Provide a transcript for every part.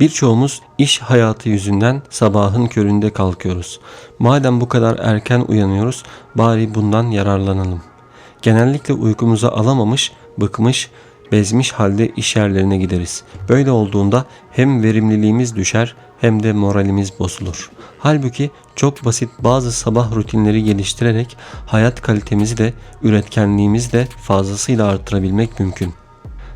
Birçoğumuz iş hayatı yüzünden sabahın köründe kalkıyoruz. Madem bu kadar erken uyanıyoruz, bari bundan yararlanalım. Genellikle uykumuzu alamamış, bıkmış, bezmiş halde iş yerlerine gideriz. Böyle olduğunda hem verimliliğimiz düşer hem de moralimiz bozulur. Halbuki çok basit bazı sabah rutinleri geliştirerek hayat kalitemizi de üretkenliğimizi de fazlasıyla artırabilmek mümkün.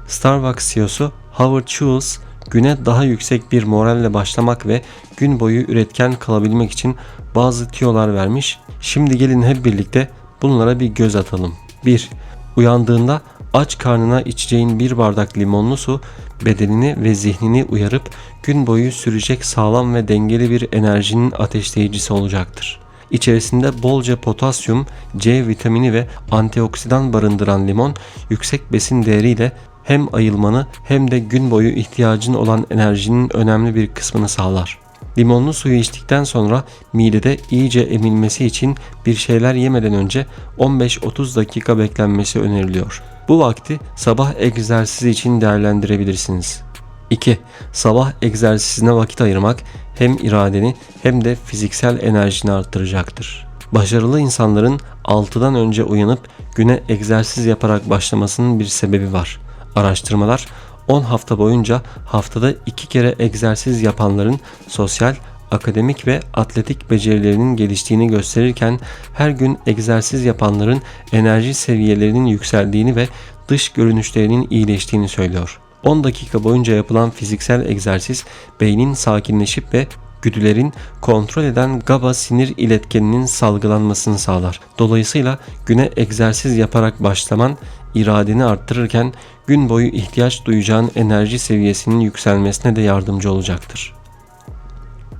Starbucks CEO'su Howard Schultz güne daha yüksek bir moralle başlamak ve gün boyu üretken kalabilmek için bazı tiyolar vermiş. Şimdi gelin hep birlikte bunlara bir göz atalım. 1. Uyandığında aç karnına içeceğin bir bardak limonlu su bedenini ve zihnini uyarıp gün boyu sürecek sağlam ve dengeli bir enerjinin ateşleyicisi olacaktır. İçerisinde bolca potasyum, C vitamini ve antioksidan barındıran limon yüksek besin değeriyle hem ayılmanı hem de gün boyu ihtiyacın olan enerjinin önemli bir kısmını sağlar. Limonlu suyu içtikten sonra midede iyice emilmesi için bir şeyler yemeden önce 15-30 dakika beklenmesi öneriliyor. Bu vakti sabah egzersizi için değerlendirebilirsiniz. 2. Sabah egzersizine vakit ayırmak hem iradeni hem de fiziksel enerjini arttıracaktır. Başarılı insanların 6'dan önce uyanıp güne egzersiz yaparak başlamasının bir sebebi var. Araştırmalar 10 hafta boyunca haftada 2 kere egzersiz yapanların sosyal, akademik ve atletik becerilerinin geliştiğini gösterirken her gün egzersiz yapanların enerji seviyelerinin yükseldiğini ve dış görünüşlerinin iyileştiğini söylüyor. 10 dakika boyunca yapılan fiziksel egzersiz beynin sakinleşip ve güdülerin kontrol eden GABA sinir iletkeninin salgılanmasını sağlar. Dolayısıyla güne egzersiz yaparak başlaman iradeni arttırırken gün boyu ihtiyaç duyacağın enerji seviyesinin yükselmesine de yardımcı olacaktır.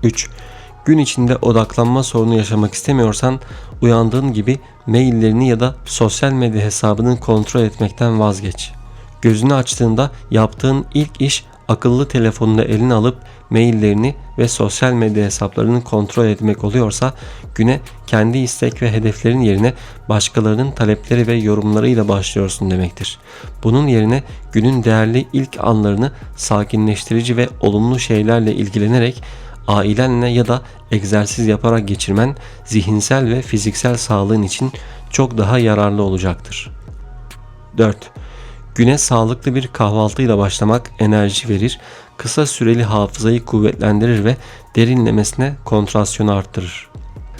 3. Gün içinde odaklanma sorunu yaşamak istemiyorsan uyandığın gibi maillerini ya da sosyal medya hesabını kontrol etmekten vazgeç. Gözünü açtığında yaptığın ilk iş akıllı telefonunu eline alıp maillerini ve sosyal medya hesaplarını kontrol etmek oluyorsa güne kendi istek ve hedeflerin yerine başkalarının talepleri ve yorumlarıyla başlıyorsun demektir. Bunun yerine günün değerli ilk anlarını sakinleştirici ve olumlu şeylerle ilgilenerek ailenle ya da egzersiz yaparak geçirmen zihinsel ve fiziksel sağlığın için çok daha yararlı olacaktır. 4. Güne sağlıklı bir kahvaltıyla başlamak enerji verir, kısa süreli hafızayı kuvvetlendirir ve derinlemesine kontrasyonu arttırır.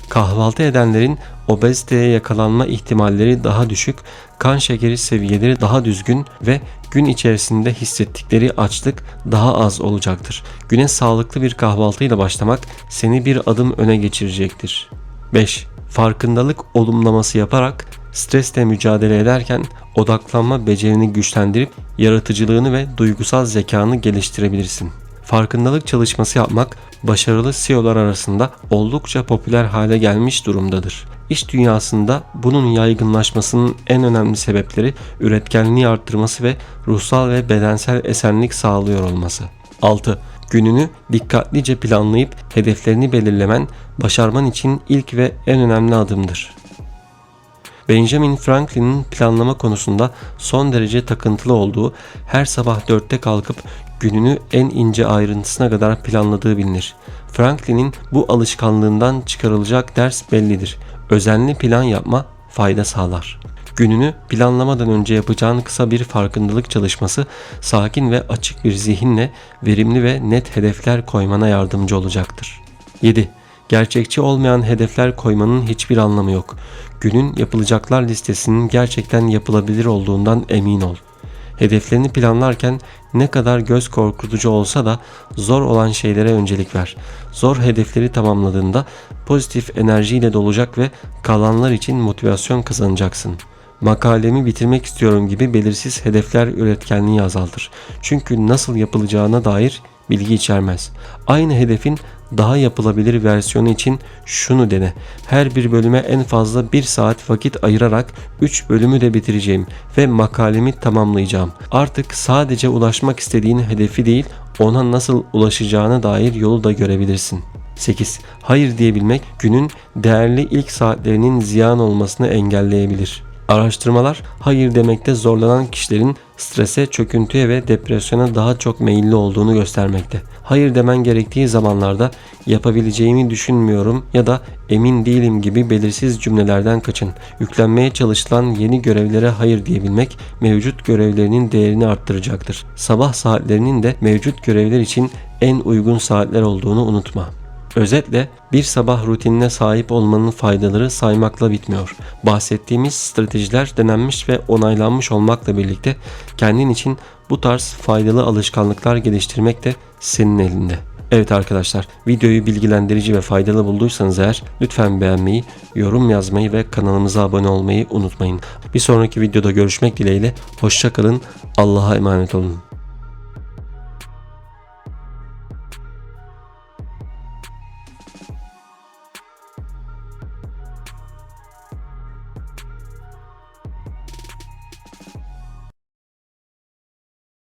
Kahvaltı edenlerin obeziteye yakalanma ihtimalleri daha düşük, kan şekeri seviyeleri daha düzgün ve gün içerisinde hissettikleri açlık daha az olacaktır. Güne sağlıklı bir kahvaltıyla başlamak seni bir adım öne geçirecektir. 5. Farkındalık olumlaması yaparak stresle mücadele ederken odaklanma becerini güçlendirip yaratıcılığını ve duygusal zekanı geliştirebilirsin. Farkındalık çalışması yapmak başarılı CEO'lar arasında oldukça popüler hale gelmiş durumdadır. İş dünyasında bunun yaygınlaşmasının en önemli sebepleri üretkenliği arttırması ve ruhsal ve bedensel esenlik sağlıyor olması. 6. Gününü dikkatlice planlayıp hedeflerini belirlemen başarman için ilk ve en önemli adımdır. Benjamin Franklin'in planlama konusunda son derece takıntılı olduğu, her sabah dörtte kalkıp gününü en ince ayrıntısına kadar planladığı bilinir. Franklin'in bu alışkanlığından çıkarılacak ders bellidir. Özenli plan yapma fayda sağlar. Gününü planlamadan önce yapacağın kısa bir farkındalık çalışması sakin ve açık bir zihinle verimli ve net hedefler koymana yardımcı olacaktır. 7. Gerçekçi olmayan hedefler koymanın hiçbir anlamı yok. Günün yapılacaklar listesinin gerçekten yapılabilir olduğundan emin ol. Hedeflerini planlarken ne kadar göz korkutucu olsa da zor olan şeylere öncelik ver. Zor hedefleri tamamladığında pozitif enerjiyle dolacak ve kalanlar için motivasyon kazanacaksın. Makalemi bitirmek istiyorum gibi belirsiz hedefler üretkenliği azaltır. Çünkü nasıl yapılacağına dair bilgi içermez. Aynı hedefin daha yapılabilir versiyonu için şunu dene. Her bir bölüme en fazla 1 saat vakit ayırarak 3 bölümü de bitireceğim ve makalemi tamamlayacağım. Artık sadece ulaşmak istediğin hedefi değil, ona nasıl ulaşacağına dair yolu da görebilirsin. 8. Hayır diyebilmek günün değerli ilk saatlerinin ziyan olmasını engelleyebilir. Araştırmalar hayır demekte zorlanan kişilerin strese, çöküntüye ve depresyona daha çok meyilli olduğunu göstermekte. Hayır demen gerektiği zamanlarda yapabileceğimi düşünmüyorum ya da emin değilim gibi belirsiz cümlelerden kaçın. Yüklenmeye çalışılan yeni görevlere hayır diyebilmek mevcut görevlerinin değerini arttıracaktır. Sabah saatlerinin de mevcut görevler için en uygun saatler olduğunu unutma. Özetle bir sabah rutinine sahip olmanın faydaları saymakla bitmiyor. Bahsettiğimiz stratejiler denenmiş ve onaylanmış olmakla birlikte kendin için bu tarz faydalı alışkanlıklar geliştirmek de senin elinde. Evet arkadaşlar videoyu bilgilendirici ve faydalı bulduysanız eğer lütfen beğenmeyi, yorum yazmayı ve kanalımıza abone olmayı unutmayın. Bir sonraki videoda görüşmek dileğiyle hoşçakalın, Allah'a emanet olun.